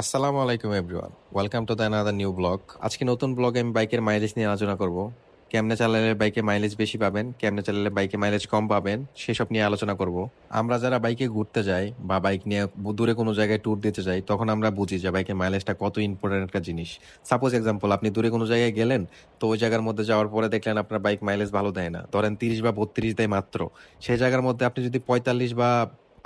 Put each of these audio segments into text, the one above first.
আসসালামু আলাইকুম everyone welcome to the another new blog আজকে নতুন ব্লগে আমি বাইকের মাইলেজ নিয়ে আলোচনা করব। কেমনে চালালে বাইকে মাইলেজ বেশি পাবেন, কেমনে চালালে বাইকে মাইলেজ কম পাবেন, সেসব নিয়ে আলোচনা করব। আমরা যারা বাইকে ঘুরতে যাই বা বাইক নিয়ে দূরে কোনো জায়গায় ট্যুর দিতে যাই, তখন আমরা বুঝি যে বাইকের মাইলেজটা কত ইম্পর্টেন্ট একটা জিনিস। সাপোজ এক্সাম্পল আপনি দূরে কোনো জায়গায় গেলেন, তো ওই জায়গার মধ্যে যাওয়ার পরে দেখলেন আপনার বাইক মাইলেজ ভালো দেয় না। ধরেন তিরিশ বা বত্রিশ দেয় মাত্র। সেই জায়গার মধ্যে আপনি যদি পঁয়তাল্লিশ বা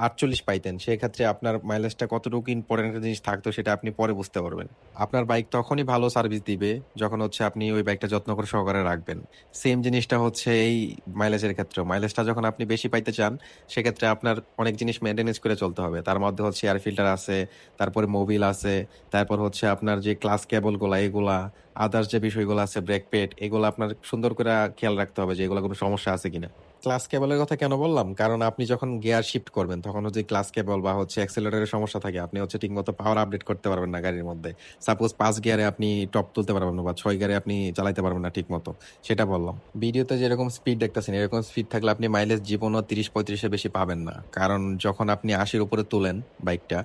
আটচল্লিশ পাইতেন, সেক্ষেত্রে আপনার মাইলেজটা কতটুকু ইম্পর্টেন্ট জিনিস থাকতো সেটা আপনি পরে বুঝতে পারবেন। আপনার বাইক তখনই ভালো সার্ভিস দিবে যখন হচ্ছে আপনি ওই বাইকটা যত্ন করে সহকারে রাখবেন। সেম জিনিসটা হচ্ছে এই মাইলেজের ক্ষেত্রে মাইলেজটা যখন আপনি বেশি পাইতে চান, সেক্ষেত্রে আপনার অনেক জিনিস মেনটেনেন্স করে চলতে হবে। তার মধ্যে হচ্ছে এয়ার ফিল্টার আছে, তারপরে মোবিল আছে, তারপর হচ্ছে আপনার যে ক্লাস কেবলগুলা এগুলা আদার্স যে বিষয়গুলো আছে ব্রেক পেড এগুলো আপনার সুন্দর করে খেয়াল রাখতে হবে যে এগুলো কোনো সমস্যা আছে কিনা। ক্লাস কেবলের কথা কেন বললাম? কারণ আপনি যখন গিয়ার শিফট করবেন, তখন হচ্ছে ক্লাস কেবল বা হচ্ছে অ্যাক্সেলারের সমস্যা থাকে। আপনি হচ্ছে ঠিকমতো পাওয়ার আপডেট করতে পারবেন না গাড়ির মধ্যে। সাপোজ পাঁচ গিয়ারে আপনি টপ তুলতে পারবেন না বা ছয় গিয়ারে আপনি চালাতে পারবেন না ঠিক মতো সেটা বললাম। ভিডিওতে যেরকম স্পিড দেখতেছেন, এরকম স্পিড থাকলে আপনি মাইলেজ জীবনও তিরিশ পঁয়ত্রিশের বেশি পাবেন না। কারণ যখন আপনি আশির উপরে তোলেন বাইকটা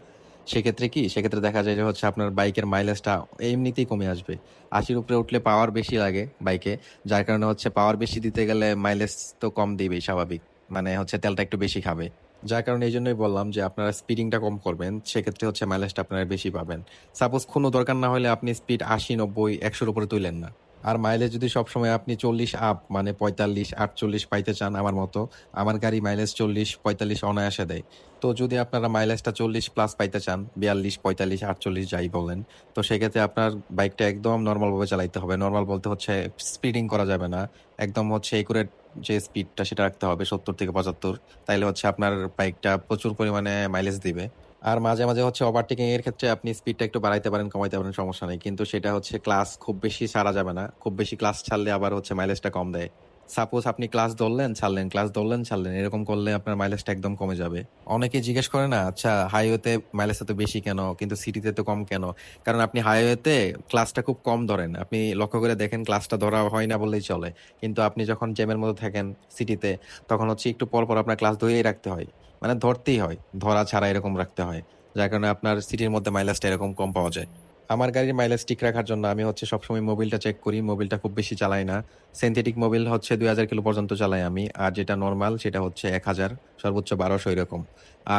সেক্ষেত্রে কি? সেক্ষেত্রে দেখা যায় যে হচ্ছে আপনার বাইকের মাইলেজটা এমনিতেই কমে আসবে। আশির উপরে উঠলে পাওয়ার বেশি লাগে বাইকে, যার কারণে হচ্ছে পাওয়ার বেশি দিতে গেলে মাইলেজ তো কম দিবেই, স্বাভাবিক। মানে হচ্ছে তেলটা একটু বেশি খাবে। যার কারণে এই জন্যই বললাম যে আপনারা স্পিডিংটা কম করবেন, সেক্ষেত্রে হচ্ছে মাইলেজটা আপনারা বেশি পাবেন। সাপোজ কোনো দরকার না হলে আপনি স্পিড আশি, নব্বই, একশোর উপরে তুলেন না। আর মাইলেজ যদি সবসময় আপনি চল্লিশ আপ মানে পঁয়তাল্লিশ, আটচল্লিশ পাইতে চান আমার মতো, আমার গাড়ি মাইলেজ চল্লিশ, পঁয়তাল্লিশ অনায়াসে দেয়। তো যদি আপনারা মাইলেজটা চল্লিশ প্লাস পাইতে চান, বিয়াল্লিশ, পঁয়তাল্লিশ, আটচল্লিশ যাই বলেন, তো সেক্ষেত্রে আপনার বাইকটা একদম নর্মালভাবে চালাইতে হবে। নর্মাল বলতে হচ্ছে স্পিডিং করা যাবে না। একদম হচ্ছে একুরেট যে স্পিডটা সেটা রাখতে হবে, সত্তর থেকে পঁচাত্তর, তাইলে হচ্ছে আপনার বাইকটা প্রচুর পরিমাণে মাইলেজ দিবে। আর মাঝে মাঝে হচ্ছে ওভারটেকিং এর ক্ষেত্রে আপনি স্পিডটা একটু বাড়াইতে পারেন, কমাইতে পারেন, সমস্যা নেই। কিন্তু সেটা হচ্ছে ক্লাস খুব বেশি ছাড়া যাবে না। খুব বেশি ক্লাস ছাড়লে আবার হচ্ছে মাইলেজটা কম দেয়। সাপোজ আপনি ক্লাস ধরলেন, ছাড়লেন ক্লাস ধরলেন, ছাড়লেন, এরকম করলে আপনার মাইলেজটা একদম কমে যাবে। অনেকে জিজ্ঞেস করে না আচ্ছা হাইওয়েতে মাইলেজ এত বেশি কেন? কিন্তু সিটিতে তো কম কেন? কারণ আপনি হাইওয়েতে ক্লাসটা খুব কম ধরেন। আপনি লক্ষ্য করে দেখেন ক্লাসটা ধরা হয় না বললেই চলে। কিন্তু আপনি যখন জ্যামের মধ্যে থাকেন সিটিতে তখন হচ্ছে একটু পর পর আপনার ক্লাস ধরেই রাখতে হয়। মানে ধরতেই হয়, ধরা ছাড়া এরকম রাখতে হয়। যার কারণে আপনার সিটির মধ্যে মাইলেজটা এরকম কম পাওয়া যায়। আমার গাড়ির মাইলেজ ঠিক রাখার জন্য আমি হচ্ছে সবসময় মোবিলটা চেক করি মোবিলটা খুব বেশি চালাই না। সিনথেটিক মোবিল হচ্ছে দুই হাজার কিলো পর্যন্ত চালাই আমি, আর যেটা নর্মাল সেটা হচ্ছে এক হাজার, সর্বোচ্চ বারোশো এরকম।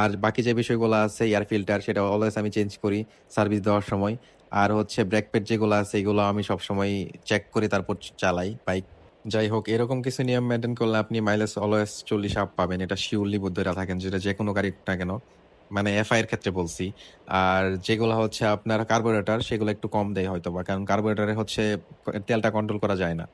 আর বাকি যে বিষয়গুলো আছে এয়ার ফিল্টার সেটা অলওয়েজ আমি চেঞ্জ করি সার্ভিস দেওয়ার সময়। আর হচ্ছে ব্রেক প্যাড যেগুলো আছে, এগুলো আমি সবসময় চেক করে তারপর চালাই বাইক যাই হোক, এরকম কিছু নিয়ম মেনটেন করলে আপনি মাইলেজ অলওয়েজ চল্লিশ আপ পাবেন। এটা শিওরলি বুদ্ধরা থাকেন, যেটা যে কোনো গাড়ির না কেন। মানে এফআই এর ক্ষেত্রে বলছি। আর যেগুলো হচ্ছে আপনার কার্বোরেটর সেগুলো একটু কম দেয় হয়তো বা কারণ কার্বোরেটরে হচ্ছে তেলটা কন্ট্রোল করা যায় না।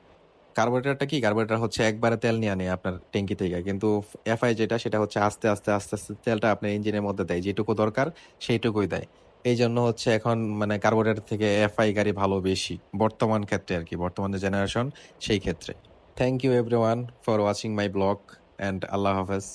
কার্বোরেটরটা কি? কার্বোরেটর হচ্ছে একবারে তেল নিয়ে আনে আপনার ট্যাঙ্কি থেকে। কিন্তু এফআই যেটা, সেটা হচ্ছে আস্তে আস্তে আস্তে আস্তে তেলটা আপনার ইঞ্জিনের মধ্যে দেয়, যেটুকু দরকার সেইটুকুই দেয়। এই জন্য হচ্ছে এখন মানে কার্বোরেটর থেকে এফআই গাড়ি ভালো বেশি, বর্তমান ক্ষেত্রে আর কি, বর্তমান যে জেনারেশন সেই ক্ষেত্রে। Thank you everyone for watching my blog and আল্লাহ হাফেজ।